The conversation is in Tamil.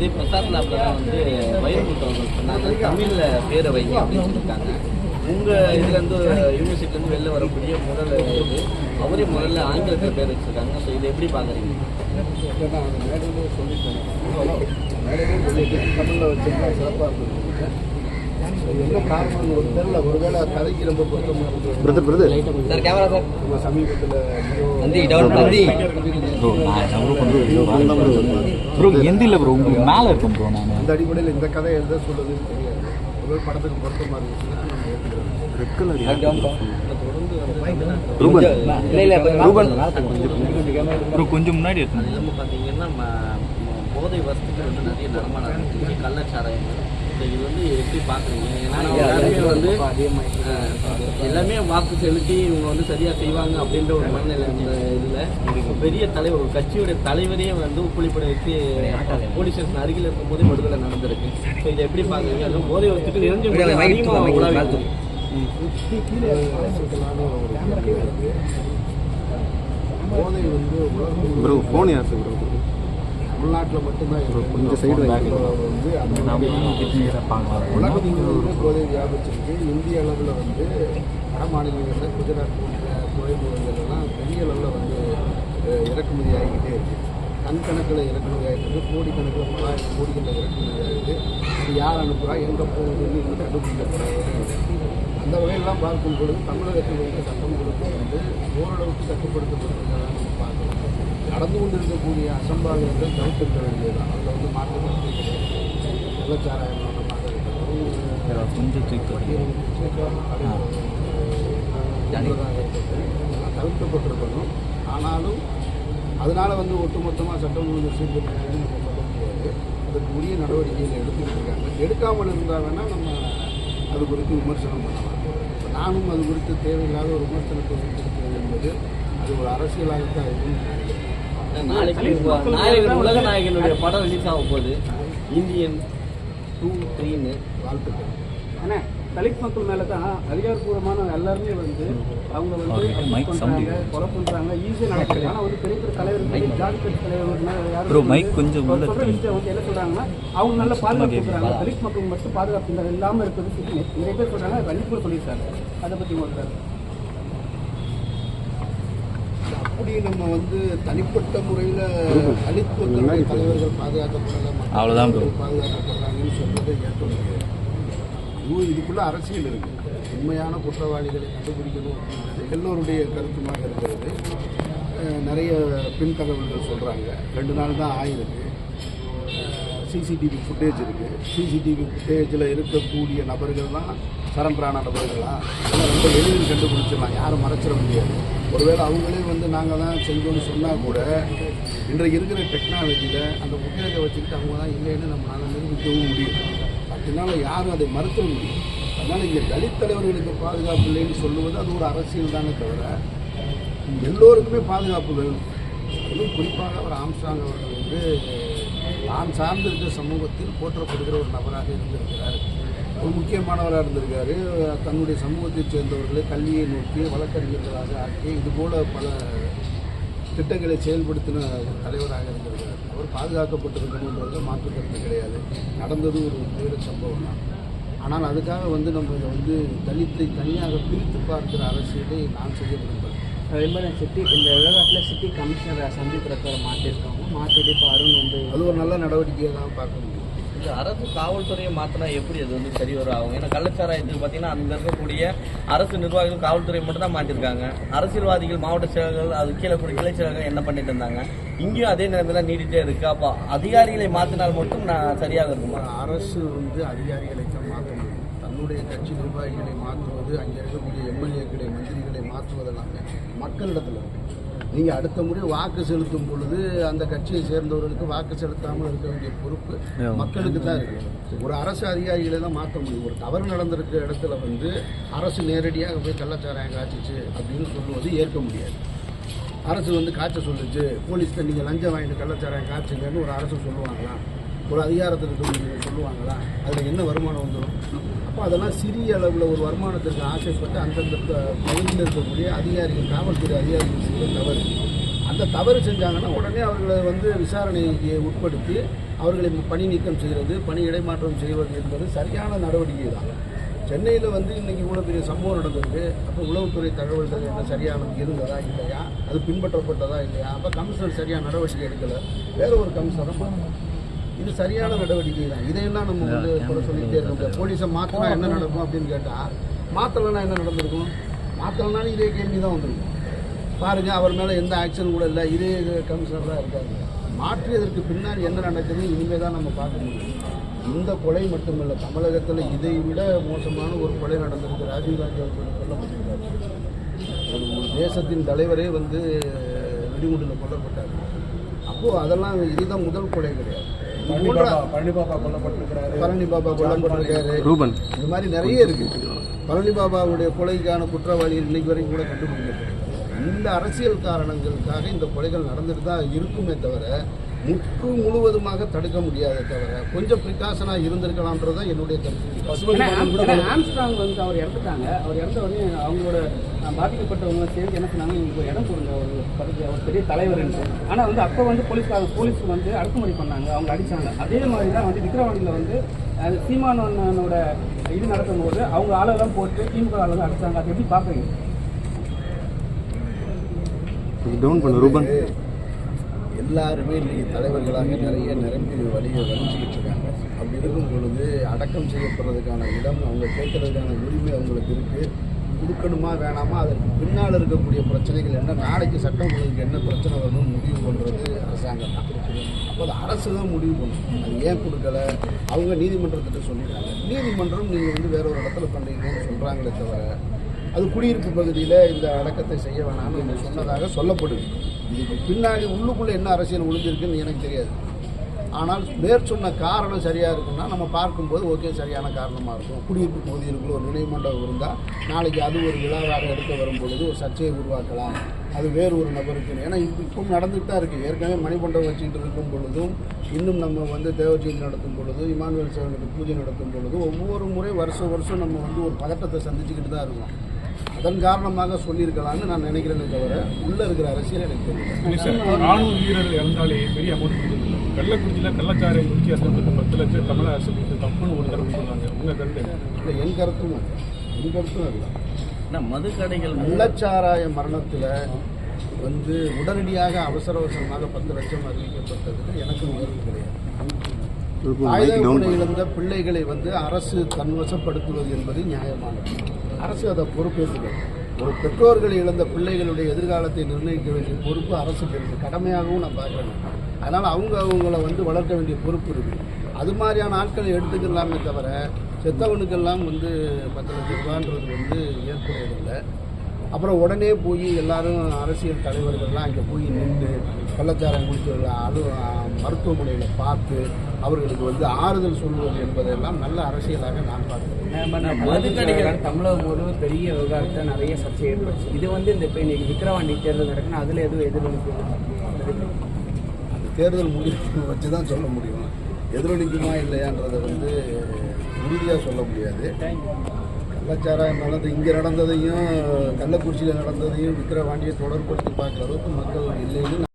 இதே பிரசாத்ல அப்படின்னா வந்து வைரமுத்து அவர்கள் சொன்னாங்க. தமிழ்ல பேரை வைங்க அப்படின்னு சொல்லியிருக்காங்க. உங்க இதுல இருந்து யூனிவர்சிட்டில இருந்து வெளில வரக்கூடிய முதல் இது. அவரே முதல்ல ஆங்கிலத்தில் பேர் வச்சிருக்காங்க. ஸோ இதை எப்படி பாக்குறீங்க ஏன்னா அந்த சொல்லிட்டேன். தமிழில் வச்சிருந்தா சிறப்பாக இருந்திருக்கு என்ன காரணம்னு ஒரு தெரியல ஒருவேளை கதைக்கு ரொம்ப பொருத்தமாக இருக்கு brother brother sir camera sir நம்ம சமீபத்தில் நந்தி டவுன் நந்தி ப்ரோ நான் என்ன ப்ரோ பண்ணுறது ப்ரோ எந்த இல்லை ப்ரோ உங்களுக்கு மேலே இருக்கும் ப்ரோ நான் அந்த அடிப்படையில் இந்த கதை எழுத சொல்லுதுன்னு தெரியாது ஒருவேளை படத்துக்கு பொருத்தமாக இருந்துச்சுன்னா நம்ம ஏற்றுக்கிறோம் ரெட் கலர் தொடர்ந்து வந்து ரூபன் இல்ல இல்ல ரூபன் ப்ரோ கொஞ்சம் முன்னாடி இல்லாமல் பார்த்தீங்கன்னா போதை வஸ்துக்கள் வந்து நிறைய நடமாட ஆரம்பிச்சிருச்சு கள்ளச்சாராயம் ஸோ இது வந்து எப்படி பார்க்குறீங்க? ஏன்னா எல்லாருமே வந்து எல்லாமே வாக்கு செலுத்தி இவங்க வந்து சரியாக செய்வாங்க அப்படின்ற ஒரு மனநிலை இந்த இதில். பெரிய தலைவர் ஒரு கட்சியோட தலைவரே வந்து புலிப்படை வச்சு போலீஸ் ஸ்டேஷன் அருகில் இருக்கும்போது விடுதலை நடந்திருக்கு. ஸோ இதை எப்படி பார்க்குறீங்க? அதுவும் போதை வஸ்துக்கள் நிறைஞ்ச அதிகமாக இருக்கு. போதை வந்து உலகம் ப்ரோ ஃபோன் யார் ப்ரோ தமிழ்நாட்டில் மட்டும்தான். கொஞ்சம் வாங்க. வந்து அந்த முழுவதுமே போதை வியாபிச்சிருக்கு. இந்திய அளவில் வந்து வட மாநிலங்களில் குஜராத் போன்ற துறைமுகங்கள்லாம் பெரிய அளவில் வந்து இறக்குமதி ஆகிக்கிட்டே இருக்கு. டன் கணக்கில் இறக்குமதி ஆகிட்டு கோடிக்கணக்கில் பலாயிரம் கோடிகளில் இறக்குமதி இது யார் அனுப்புகிறா எங்கே போகுதுன்னு இன்னும் கண்டுபிடிக்கப்படாது அந்த வகையெல்லாம் பார்க்கும் பொழுது தமிழகத்தில் இருக்க சட்டம் ஒழுங்கு வந்து ஓரளவுக்கு கட்டுப்படுத்தப்பட்டிருக்கிறதா நம்ம பார்க்கலாம் நடந்து கொண்டிருக்கக்கூடிய அசம்பாவிதங்கள் தவிர்த்திருக்க வேண்டியதுதான். அதில் வந்து மாற்று கருத்து கிடையாது. கள்ளச்சாராயம் கொஞ்சம் தவிர்க்கப்பட்டிருக்கணும். ஆனாலும் அதனால் வந்து ஒட்டுமொத்தமாக சட்டம் ஒழுங்கு சீர்திருத்தம் நம்ம சொல்ல முடியாது. அதுக்கு உரிய நடவடிக்கைகள் எடுத்துக்கிட்டு இருக்காங்க. எடுக்காமல் இருந்தால் வேணால் நம்ம அது குறித்து விமர்சனம் பண்ணலாம். நானும் அது குறித்து தேவையில்லாத ஒரு விமர்சனத்தை வைத்திருக்கிறது என்பது அது ஒரு அரசியலாகத்தான் நினைக்கிறேன். நாளைக்கு உலக நாயகனுடைய படம் ரிலீஸ் ஆக போகுது இந்தியன் டூ த்ரீன்னு வாழ்த்துக்கள். ஆனால் தலித் மக்கள் மேலே தான் அதிகாரப்பூர்வமான எல்லாருமே வந்து அவங்க வந்து. கொலை பண்றாங்க ஈஸியாக நடக்குது ஆனால் வந்து பெரிய பெரிய தலைவர்கள் ஜாதி கட்சி mic கொஞ்சம். விஷயம் வந்து என்ன சொல்றாங்கன்னா அவங்க நல்ல பாதுகாப்பு? கொடுக்குறாங்க தலித் மக்கள் மட்டும் பாதுகாப்பு இல்லை இல்லாமல் இருக்கிறது. நிறைய பேர் சொல்றாங்க ரஞ்சித் கூட சொல்லியிருக்காரு அதை பற்றி உங்களுக்கு அப்படி நம்ம வந்து தனிப்பட்ட முறையில் தலித் மக்களுடைய தலைவர்கள் bro. தலைவர்கள் பாதுகாக்கப்படுறாங்கன்னு சொல்றதை ஏற்க முடியாது இதுக்குள்ள அரசியல் இருக்கு. உண்மையான குற்றவாளிகளை கண்டுபிடிக்கணும் எல்லோருடைய கருத்துமாக இருக்கிறது. நிறைய பின் தகவல்கள் சொல்கிறாங்க ரெண்டு நாள் தான் ஆயிருக்கு. சிசிடிவி ஃபுட்டேஜ் இருக்குது சிசிடிவி ஃபுட்டேஜில் இருக்கக்கூடிய நபர்கள்லாம் சரண்டரான நபர்கள்லாம் இதெல்லாம் ரொம்ப எளிதில் கண்டுபிடிச்சிடலாம். யாரும் மறைச்சிட முடியாது. ஒருவேளை அவங்களே வந்து நாங்கள் தான் செஞ்சோன்னு சொன்னால் கூட இன்றைக்கு இருக்கிற டெக்னாலஜியில் அந்த உத்தியோகத்தை வச்சுக்கிட்டு அவங்க தான் இல்லைன்னு நம்மளால் நிரூபிக்கவும் முடியும். என்னால் யாரும் அதை மறுக்க முடியும். அதனால் இங்கே தலித் தலைவர்களுக்கு பாதுகாப்பு இல்லைன்னு சொல்லுவது அது ஒரு அரசியல் தானே தவிர எல்லோருக்குமே பாதுகாப்பு வேணும். அதுவும் குறிப்பாக அவர் ஆம்ஸ்டாங் அவர்கள் வந்து நான் சார்ந்திருக்க சமூகத்தில் போற்றப்படுகிற ஒரு நபராக இருந்திருக்கிறார். ஒரு முக்கியமானவராக இருந்திருக்காரு. தன்னுடைய சமூகத்தைச் சேர்ந்தவர்களை கல்வியை நோக்கி வழக்கறிஞர்களாக ஆக்கி இதுபோல பல திட்டங்களை செயல்படுத்தின ஒரு தலைவராக இருந்திருக்கிறார். அவர் பாதுகாக்கப்பட்டிருக்கணுன்றது மாற்று கருத்து கிடையாது. நடந்தது ஒரு துயர சம்பவம் தான் ஆனால் அதுக்காக வந்து நம்ம இதை வந்து தலித்தை தனியாக பிரித்து பார்க்கிற அரசியலை நான் செய்ய விரும்புகிறேன். அதே மாதிரி சிட்டி இந்த விவகாரத்தில் சிட்டி கமிஷனரை சந்தீப் ரத்தரை மாற்றிருக்காங்க மாற்றிட்டு இப்போ அருண் வந்து அது ஒரு நல்ல நடவடிக்கையை தான் பார்க்க முடியும். அரசு காவல்துறையை மாற்றினா எப்படி அது வந்து சரி வரும்? ஆகும் ஏன்னா கள்ளச்சாராயத்துக்கு பார்த்தீங்கன்னா அங்கே இருக்கக்கூடிய அரசு நிர்வாகிகள் காவல்துறை மட்டும் தான் மாற்றிருக்காங்க அரசியல்வாதிகள் மாவட்ட செயலர்கள் அது கீழே கூட கிளை செயலர்கள் என்ன பண்ணிட்டு இருந்தாங்க? இங்கேயும் அதே நேரத்தில் நீடிட்டே இருக்கு. அப்போ அதிகாரிகளை மாற்றினால் மட்டும் நான் சரியாக இருக்குமா? அரசு வந்து அதிகாரிகளை தன்னுடைய கட்சி நிர்வாகிகளை மாற்றுவது அங்கே இருக்கக்கூடிய எம்எல்ஏக்களை மந்திரிகளை மாற்றுவதெல்லாமே மக்களிடத்தில் நீங்கள் அடுத்த முறை வாக்கு செலுத்தும் பொழுது அந்த கட்சியை சேர்ந்தவர்களுக்கு வாக்கு செலுத்தாமல் இருக்க வேண்டிய பொறுப்பு மக்களுக்கு தான் இருக்கு. ஒரு அரசு அதிகாரிகளை தான் மாற்ற முடியும். ஒரு தவறு நடந்திருக்க இடத்துல வந்து அரசு நேரடியாக போய் கள்ளச்சாராயம் காய்ச்சிச்சு அப்படின்னு சொல்லுவது ஏற்க முடியாது. அரசு வந்து காய்ச்ச சொல்லுச்சு. போலீஸ்கிட்ட நீங்கள் லஞ்சம் வாங்கிட்டு கள்ளச்சாராயம் காய்ச்சுங்கன்னு ஒரு அரசு சொல்லுவாங்களா? ஒரு அதிகாரத்தில் இருக்கவங்க சொல்லுவாங்களா? அதில் என்ன வருமானம் வந்துடும் அப்போ அதெல்லாம் சிறிய அளவில் ஒரு வருமானத்திற்கு ஆசைப்பட்டு அந்தந்த பகுதியில் இருக்கக்கூடிய அதிகாரிகள் காவல்துறை அதிகாரிகள் செய்ய தவறு. அந்த தவறு செஞ்சாங்கன்னா உடனே அவர்களை வந்து விசாரணைக்கு உட்படுத்தி அவர்களை பணி நீக்கம் செய்கிறது பணி இடைமாற்றம் செய்வது என்பது சரியான நடவடிக்கை தான். சென்னையில் வந்து இன்னைக்கு இவ்வளோ பெரிய சம்பவம் நடந்திருக்கு. அப்போ உளவுத்துறை தகவல்கள் என்ன சரியானது இருந்ததா இல்லையா? அது பின்பற்றப்பட்டதா இல்லையா? அப்போ கமிஷனர் சரியான நடவடிக்கை எடுக்கலை. வேற ஒரு கமிஷனரை இது சரியான நடவடிக்கை தான். இதையெல்லாம் நம்ம வந்து குறை சொல்லிக்கிட்டே இருக்க முடியாது போலீஸை மாற்றினா என்ன நடக்கும் அப்படின்னு கேட்டால் மாற்றலைன்னா என்ன நடந்திருக்கும்? மாற்றலைனாலும் இதே கேள்வி தான் வந்திருக்கும். பாருங்கள் அவர் மேலே எந்த ஆக்ஷன் கூட இல்லை. இதே கமிஷனர் தான் இருக்காங்க மாற்றியதற்கு பின்னாடி என்ன நடக்குதுன்னு இனிமேல் தான் நம்ம பார்க்க முடியும். இந்த கொலை மட்டுமல்ல தமிழகத்தில் இதை விட மோசமான ஒரு கொலை நடந்திருக்கு. ராஜீவ்காந்தி அவர்கள் கொல்லப்பட்டிருக்காரு ஒரு தேசத்தின் தலைவரே வந்து வெடிகுண்டில் கொல்லப்பட்டார். அப்போது அதெல்லாம் இதுதான் முதல் கொலை கிடையாது. இது பழனி பாபா கொல்லப்பட்டிருக்கிறாரு. பழனி பாபா கொல்லப்பட்டிருக்காரு. ரூபன். இது மாதிரி நிறைய இருக்கு. பழனி பாபாவுடைய கொலைக்கான குற்றவாளிகள் இன்னைக்கு வரைக்கும் கூட கண்டுபிடிக்கப்படல இந்த அரசியல் காரணங்களுக்காக இந்த கொலைகள் நடந்துட்டு தான் இருக்குமே தவிர முற்று முழுவதுமாக தடுக்க முடியாதே தவிர கொஞ்சம் ப்ரிகாஷனாக இருந்திருக்கலாம்ன்றது தான் என்னுடைய கருத்து. ஆம்ஸ்ட்ராங் வந்து அவர் இறந்துட்டாங்க. அவர் இறந்த உடனே அவங்களோட பாதிக்கப்பட்டவங்க சேர்ந்து என்ன சொன்னாங்க ஒரு இடம் கொடுங்க ஒரு பக்கத்து ஒரு பெரிய தலைவர்ன்ட்டு ஆனால் வந்து அப்போ வந்து போலீஸ் போலீஸ் வந்து அடக்குமுறை பண்ணாங்க அவங்க அடிச்சாங்க. அதே மாதிரி தான் வந்து விக்கிரவாண்டியில் வந்து சீமானோட இது நடக்கும்போது அவங்க ஆளெல்லாம் போட்டு திமுக ஆளெல்லாம் அடிச்சாங்க. அதை எப்படி பார்க்குறீங்க? டவுன் பண்ணு ரூபன். எல்லாருமே இன்றைக்கி தலைவர்களாக நிறைய நிரம்பி வழியை வலிஞ்சிக்கிட்டு இருக்காங்க. அப்படி இருக்கும் பொழுது அடக்கம் செய்யப்படுறதுக்கான இடம் அவங்க கேட்கறதுக்கான உரிமை அவங்களுக்கு இருக்குது கொடுக்கணுமா வேணாமா? அதற்கு பின்னால் இருக்கக்கூடிய பிரச்சனைகள் என்ன? நாளைக்கு சட்டம் உங்களுக்கு என்ன பிரச்சனை வரணும்னு முடிவு பண்ணுறது அரசாங்கம் தான். அப்போ அது அரசு தான் முடிவு பண்ணணும் அது ஏன் கொடுக்கல? அவங்க நீதிமன்றத்திட்ட சொல்லிட்டாங்க. நீதிமன்றம் நீங்கள் வந்து வேற ஒரு இடத்துல பண்ணுறீங்கன்னு சொல்கிறாங்களே தவிர அது குடியிருப்பு பகுதியில் இந்த அடக்கத்தை செய்ய வேணாம்னு சொன்னதாக சொல்லப்படுது. இதுக்கு பின்னாடி உள்ளுக்குள்ளே என்ன அரசியல் ஒளிஞ்சிருக்குன்னு எனக்கு தெரியாது. ஆனால் மேற் சொன்ன காரணம் சரியாக இருக்குன்னா நம்ம பார்க்கும்போது ஓகே சரியான காரணமாக இருக்கும். குடியிருப்பு பகுதிகளுக்குள்ள ஒரு நினைவு மண்டபம் இருந்தால் நாளைக்கு அது ஒரு விழாவாக எடுக்க வரும் பொழுது ஒரு சர்ச்சையை உருவாக்கலாம். அது வேறு ஒரு நபருக்கு. ஏன்னா இப்போ இப்போ நடந்துட்டு தான் இருக்குது ஏற்கனவே மணிமண்டபம் வச்சுக்கிட்டு இருக்கும் பொழுதும் இன்னும் நம்ம வந்து தேவச்செய்தி நடத்தும் பொழுது இமானுவேல் சேவனுக்கு பூஜை நடத்தும் பொழுது ஒவ்வொரு முறை வருஷம் வருஷம் நம்ம வந்து ஒரு பதட்டத்தை சந்திச்சுக்கிட்டு தான் இருக்கோம். அதன் காரணமாக சொல்லியிருக்கலாம்னு நான் நினைக்கிறேனே தவிர உள்ளே இருக்கிற அரசியல் எனக்கு தெரியல. ராணுவ வீரர்கள் இறந்தாலே பெரிய அமௌண்ட் கள்ளக்குறிச்சியில் கள்ளச்சாரை குடிச்சு அரசு பத்து லட்சம் தமிழக அரசு தப்புன்னு ஒரு தடவை சொன்னாங்க. உங்கள் கருத்து? இல்லை என் கருத்தும். என் கருத்தும் அதுதான் ஆனால் மதுக்கடைகள் மூலம் கள்ளச்சாராய மரணத்தில் வந்து உடனடியாக அவசர அவசரமாக பத்து லட்சம் அறிவிக்கப்பட்டதுக்கு எனக்கு உணர்வு கிடையாது. ஆயுதப்படை இழந்த பிள்ளைகளை வந்து அரசு தன்வசப்படுத்துவது என்பது நியாயமானது. அரசு அதை பொறுப்பேற்றுகிறது ஒரு பெற்றோர்கள் இழந்த பிள்ளைகளுடைய எதிர்காலத்தை நிர்ணயிக்க வேண்டிய பொறுப்பு அரசுக்கு இருக்குது கடமையாகவும் நான் பார்க்குறேன். அதனால் அவங்க அவங்கள வந்து வளர்க்க வேண்டிய பொறுப்பு இருக்குது அது மாதிரியான ஆட்களை எடுத்துக்கலாமே தவிர செத்தவனுக்கெல்லாம் வந்து பத்து லட்சம் ரூபான்றது வந்து ஏற்புடையதில்லை. அப்புறம் உடனே போய் எல்லாரும் அரசியல் தலைவர்கள்லாம் அங்கே போய் நின்று கள்ளச்சாரம் குடித்தவர்களை அலு மருத்துவமனையில் பார்த்து அவர்களுக்கு வந்து ஆறுதல் சொல்வது என்பதெல்லாம் நல்ல அரசியலாக நான் பார்க்கிறேன். மதுக்கடைகள் தமிழகம் முழுவதும் பெரிய விவகாரத்தை நிறைய சர்ச்சை ஏற்படுச்சு. இது வந்து இந்த இப்போ இன்னைக்கு விக்கிரவாண்டி தேர்தல் நடக்குன்னா அதில் எதுவும் எதிரொலிப்பு அந்த தேர்தல் முடிவு வச்சு தான் சொல்ல முடியும். எதிரொலிக்குமா இல்லையான்றதை வந்து உறுதியாக சொல்ல முடியாது. கள்ளச்சாராயம் நல்லது. இங்கே நடந்ததையும் கள்ளக்குறிச்சியில் நடந்ததையும் விக்கிரவாண்டியை தொடர்படுத்தி பார்க்குற அளவுக்கு மக்கள் இல்லைன்னு